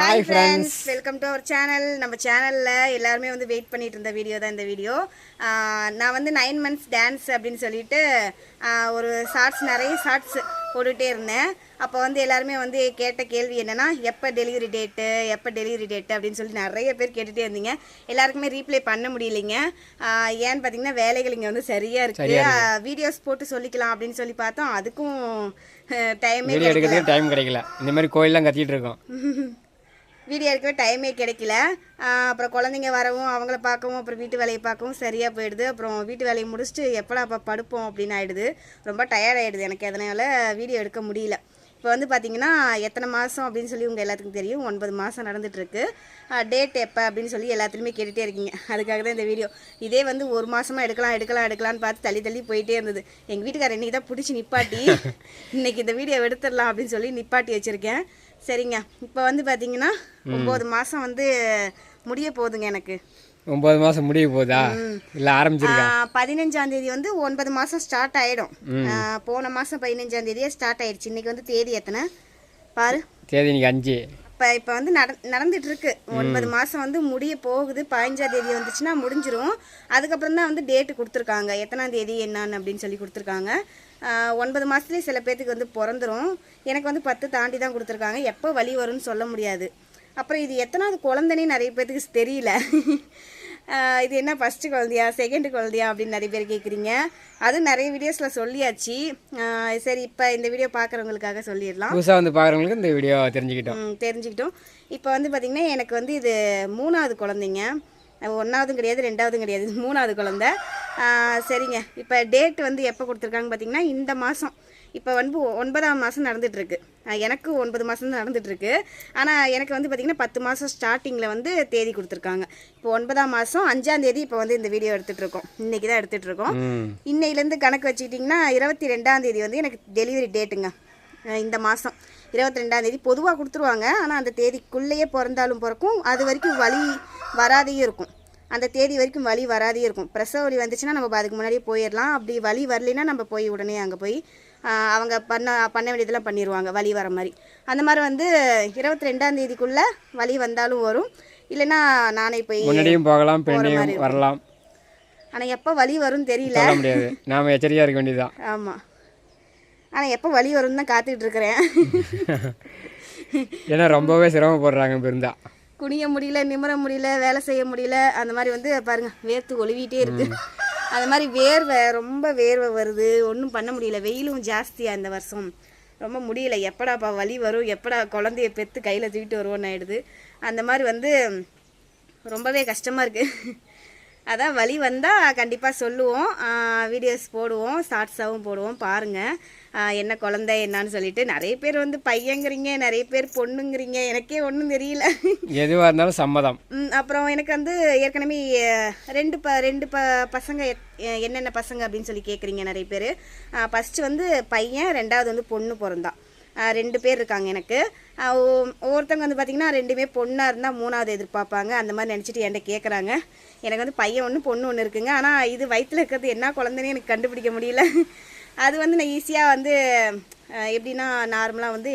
Hi friends welcome to our channel நம்ம சேனலில் எல்லாருமே வந்து வெயிட் பண்ணிட்டு இருந்த வீடியோ தான் இந்த வீடியோ நான் வந்து நைன் மந்த்ஸ் டான்ஸ் அப்படின்னு சொல்லிட்டு ஒரு ஷார்ட்ஸ் நிறைய ஷார்ட்ஸ் போட்டுகிட்டே இருந்தேன். அப்போ வந்து எல்லாருமே வந்து கேட்ட கேள்வி என்னன்னா எப்போ டெலிவரி டேட்டு எப்போ டெலிவரி டேட்டு அப்படின்னு சொல்லி நிறைய பேர் கேட்டுகிட்டே இருந்தீங்க. எல்லாருக்குமே ரீப்ளை பண்ண முடியலைங்க. ஏன்னு பார்த்தீங்கன்னா வேலைகள் இங்கே வந்து சரியாக இருக்குது வீடியோஸ் போட்டு சொல்லிக்கலாம் அப்படின்னு சொல்லி பார்த்தோம். அதுக்கும் டைமே டைம் கிடைக்கல. இந்த மாதிரி கோயிலெலாம் கத்திட்டு இருக்கோம். வீடியோ எடுக்கவே டைமே கிடைக்கல. அப்புறம் குழந்தைங்க வரவும் அவங்கள பார்க்கவும் அப்புறம் வீட்டு வேலையை பார்க்கவும் சரியாக போயிடுது. அப்புறம் வீட்டு வேலையை முடிச்சுட்டு எப்படா அப்போ படுப்போம் அப்படின்னு ஆயிடுது. ரொம்ப டயர்ட் ஆயிடுது எனக்கு. அதனால வீடியோ எடுக்க முடியல. இப்போ வந்து பார்த்தீங்கன்னா எத்தனை மாதம் அப்படின்னு சொல்லி உங்கள் எல்லாத்துக்கும் தெரியும். ஒன்பது மாதம் நடந்துட்டுருக்கு. டேட் எப்போ அப்படின்னு சொல்லி எல்லாத்துலேயுமே கேட்டுகிட்டே இருக்கீங்க. அதுக்காக தான் இந்த வீடியோ. இதே வந்து ஒரு மாதமாக எடுக்கலாம் எடுக்கலாம் எடுக்கலாம்னு பார்த்து தள்ளி தள்ளி போயிட்டே இருந்தது. எங்கள் வீட்டுக்காரர் இன்றைக்கி தான் பிடிச்சி நிப்பாட்டி இன்னைக்கு இந்த வீடியோ எடுத்துடலாம் அப்படின்னு சொல்லி நிப்பாட்டி வச்சுருக்கேன். சரிங்க. இப்போ வந்து பார்த்தீங்கன்னா ஒம்பது மாதம் வந்து முடிய போகுதுங்க எனக்கு. ஒம்பது மாதம் முடிய போதா? இல்லை ஆரம்பிச்சிருக்கா? பதினஞ்சாம் தேதி வந்து ஒன்பது மாதம் ஸ்டார்ட் ஆகிடும் போன மாதம் பதினஞ்சாம் தேதியே ஸ்டார்ட் ஆயிடுச்சு. இன்னைக்கு வந்து தேதி எத்தனை? பாரு. தேதி இன்னைக்கு அஞ்சு. இப்போ இப்போ வந்து நட நடந்துட்டு இருக்கு ஒன்பது மாதம் வந்து முடிய போகுது. பதினஞ்சாம் தேதி வந்துச்சுன்னா முடிஞ்சிரும். அதுக்கப்புறம் தான் வந்து டேட்டு கொடுத்துருக்காங்க. எத்தனாம் தேதி என்னன்னு அப்படின்னு சொல்லி கொடுத்துருக்காங்க. ஒன்பது மாதத்துலேயே சில பேர்த்துக்கு வந்து பிறந்துரும். எனக்கு வந்து பத்து தாண்டி தான் கொடுத்துருக்காங்க. எப்போ வலி வரும்னு சொல்ல முடியாது. அப்புறம் இது எத்தனாவது குழந்தைனே நிறைய பேர்த்துக்கு தெரியல. இது என்ன ஃபஸ்ட்டு குழந்தையா செகண்ட் குழந்தையா அப்படின்னு நிறைய பேர் கேட்குறீங்க அது நிறைய வீடியோஸில் சொல்லியாச்சு. சரி இப்போ இந்த வீடியோ பார்க்குறவங்களுக்காக சொல்லிடலாம். புதுசாக வந்து பார்க்குறவங்களுக்கு இந்த வீடியோ தெரிஞ்சுக்கிட்டோம். தெரிஞ்சுக்கிட்டோம். இப்போ வந்து பார்த்திங்கன்னா எனக்கு வந்து இது மூணாவது குழந்தைங்க. ஒன்றாவதும் கிடையாது ரெண்டாவதும் கிடையாது. மூணாவது குழந்த. சரிங்க. இப்போ டேட் வந்து எப்போ கொடுத்துருக்காங்க பார்த்தீங்கன்னா இந்த மாதம் இப்போ வந்து ஒன்பதாம் மாதம் நடந்துகிட்ருக்கு. எனக்கு ஒன்பது மாதம் தான் நடந்துகிட்ருக்கு. ஆனால் எனக்கு வந்து பார்த்திங்கன்னா பத்து மாதம் ஸ்டார்டிங்கில் வந்து தேதி கொடுத்துருக்காங்க. இப்போ ஒன்பதாம் மாதம் அஞ்சாம் தேதி இப்போ வந்து இந்த வீடியோ எடுத்துகிட்டு இருக்கோம் இன்றைக்கி தான் எடுத்துகிட்டு இருக்கோம் ம். இன்னையிலேருந்து கணக்கு வச்சுக்கிட்டிங்கன்னா இருபத்தி ரெண்டாம் தேதி வந்து எனக்கு டெலிவரி டேட்டுங்க இந்த மாதம். இருபத்தி ரெண்டாம் தேதி பொதுவாக கொடுத்துருவாங்க. ஆனால் அந்த தேதிக்குள்ளேயே பிறந்தாலும் பிறக்கும். அது வரைக்கும் வலி வராதையும் இருக்கும். அந்த தேதி வரைக்கும் வலி வராதே இருக்கும். பிரசவ வலி வந்துச்சுன்னா நம்ம அதுக்கு முன்னாடியே போயிடலாம். அப்படி வலி வரலைன்னா நம்ம போய் உடனே அங்கே போய் அவங்க பண்ண பண்ண வேண்டியதெல்லாம் பண்ணிடுவாங்க வலி வர மாதிரி. அந்த மாதிரி வந்து இருபத்தி ரெண்டாம் தேதிக்குள்ளே வலி வந்தாலும் வரும். இல்லைன்னா நானே போய் முன்னாடியும் போகலாம் பின்னாடியும் வரலாம். ஆனால் எப்போ வலி வரும்னு தெரியல. முடியாது. நாம் எச்சரிக்கையாக இருக்க வேண்டியதுதான். ஆமாம் ஆனால் எப்போ வலி வரும்னு தான் காத்துக்கிட்டு இருக்கிறேன். ஏன்னா ரொம்பவே சிரமப்படுறாங்க பிருந்தா குனிய முடியல நிமிர முடியல வேலை செய்ய முடியல அந்த மாதிரி வந்து பாருங்க வேர்த்து ஒழுவிட்டே இருக்கு. அது மாதிரி வேர்வை ரொம்ப வேர்வை வருது. ஒன்றும் பண்ண முடியல. வெயிலும் ஜாஸ்தியாக இந்த வருஷம். ரொம்ப முடியல. எப்படாப்பா வலி வரும்? எப்படா குழந்தைய பெற்று கையில் தூக்கிட்டு வருவோன்னு ஆயிடுது. அந்த மாதிரி வந்து ரொம்பவே கஷ்டமாக இருக்குது அதான் வலி வந்தால் கண்டிப்பாக சொல்லுவோம். வீடியோஸ் போடுவோம் ஷார்ட்ஸாகவும் போடுவோம் பாருங்கள் என்ன குழந்தை என்னன்னு சொல்லிட்டு நிறைய பேர் வந்து பையங்கிறீங்க நிறைய பேர் பொண்ணுங்கிறீங்க. எனக்கே ஒன்றும் தெரியல. எதுவாக இருந்தாலும் சம்மதம். அப்புறம் எனக்கு வந்து ஏற்கனவே ரெண்டு ப ரெண்டு ப பசங்க என்னென்ன பசங்க அப்படின்னு சொல்லி கேட்குறீங்க நிறைய பேர். ஃபஸ்ட்டு வந்து பையன் ரெண்டாவது வந்து பொண்ணு பிறந்தான் ரெண்டு பேர் இருக்காங்க எனக்கு. ஒவ்வொருத்தவங்க வந்து பார்த்திங்கன்னா ரெண்டுமே பொண்ணாக இருந்தால் மூணாவது எதிர்பார்ப்பாங்க. அந்த மாதிரி நினச்சிட்டு என்கிட்ட கேட்குறாங்க எனக்கு வந்து பையன் ஒன்று பொண்ணு ஒன்று இருக்குங்க. ஆனால் இது வயிற்றில் இருக்கிறது என்ன குழந்தைன்னு எனக்கு கண்டுபிடிக்க முடியல. அது வந்து நான் ஈஸியாக வந்து எப்படின்னா நார்மலாக வந்து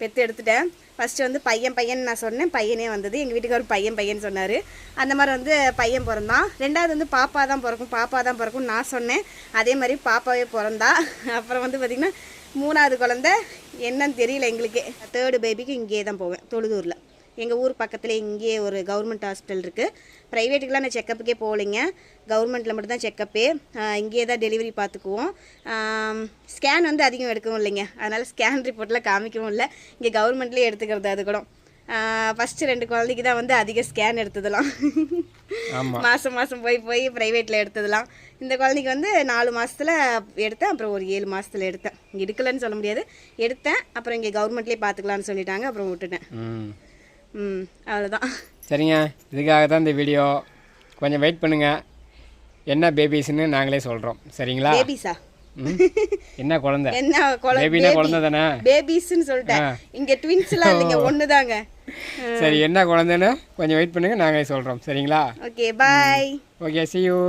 பெற்று எடுத்துட்டேன். ஃபஸ்ட்டு வந்து பையன் பையன் நான் சொன்னேன். பையனே வந்தது. எங்கள் வீட்டுக்காரர் பையன் பையன் சொன்னார். அந்த மாதிரி வந்து பையன் பிறந்தான். ரெண்டாவது வந்து பாப்பா தான் பிறக்கும். பாப்பா தான் பிறக்கும் நான் சொன்னேன். அதே மாதிரி பாப்பாவே பிறந்தா. அப்புறம் வந்து பார்த்திங்கன்னா மூணாவது குழந்த. என்னன்னு தெரியல எங்களுக்கு. தேர்டு பேபிக்கு இங்கேயே தான் போவேன் தொழுதூரில். எங்கள் ஊர் பக்கத்தில் இங்கேயே ஒரு கவர்மெண்ட் ஹாஸ்பிட்டல் இருக்குது ப்ரைவேட்டுக்கெலாம் நான் செக்கப்புக்கே போகலைங்க. கவர்மெண்ட்டில் மட்டும்தான் செக்கப்பே இங்கேயே தான் டெலிவரி பார்த்துக்குவோம். ஸ்கேன் வந்து அதிகம் எடுக்கவும் இல்லைங்க. அதனால் ஸ்கேன் ரிப்போர்ட்டில் காமிக்கவும் இல்லை. இங்கே கவர்மெண்ட்லேயே எடுத்துக்கிறது அது கூட. ஃபஸ்ட்டு ரெண்டு குழந்தைக்கு தான் வந்து அதிக ஸ்கேன் எடுத்ததெல்லாம். மாதம் மாதம் போய் போய் ப்ரைவேட்டில் எடுத்ததெல்லாம். இந்த குழந்தைக்கு வந்து நாலு மாதத்தில் எடுத்தேன் அப்புறம் ஒரு ஏழு மாதத்தில் எடுத்தேன். எடுக்கலைன்னு சொல்ல முடியாது. எடுத்தேன் அப்புறம் இங்கே கவர்மெண்ட்லேயே பார்த்துக்கலான்னு சொல்லிட்டாங்க அப்புறம் விட்டுட்டேன். ம். அவ்வளோதான் சரிங்க. இதுக்காக தான் இந்த வீடியோ கொஞ்சம் வெயிட் பண்ணுங்கள் என்ன பேபிஸ்ன்னு நாங்களே சொல்கிறோம் சரிங்களா? பேபிஸா என்ன குழந்தை? என்ன குழந்தை குழந்தை தானே பேபிஸ்ன்னு சொல்லிட்டேன். இங்க ட்வின்ஸ்லாம் இல்லைங்க ஒண்ணுதாங்க. சரி என்ன குழந்தைன்னு கொஞ்சம் வெயிட் பண்ணுங்கள் நாங்களே சொல்கிறோம் சரிங்களா? Okay bye okay see you.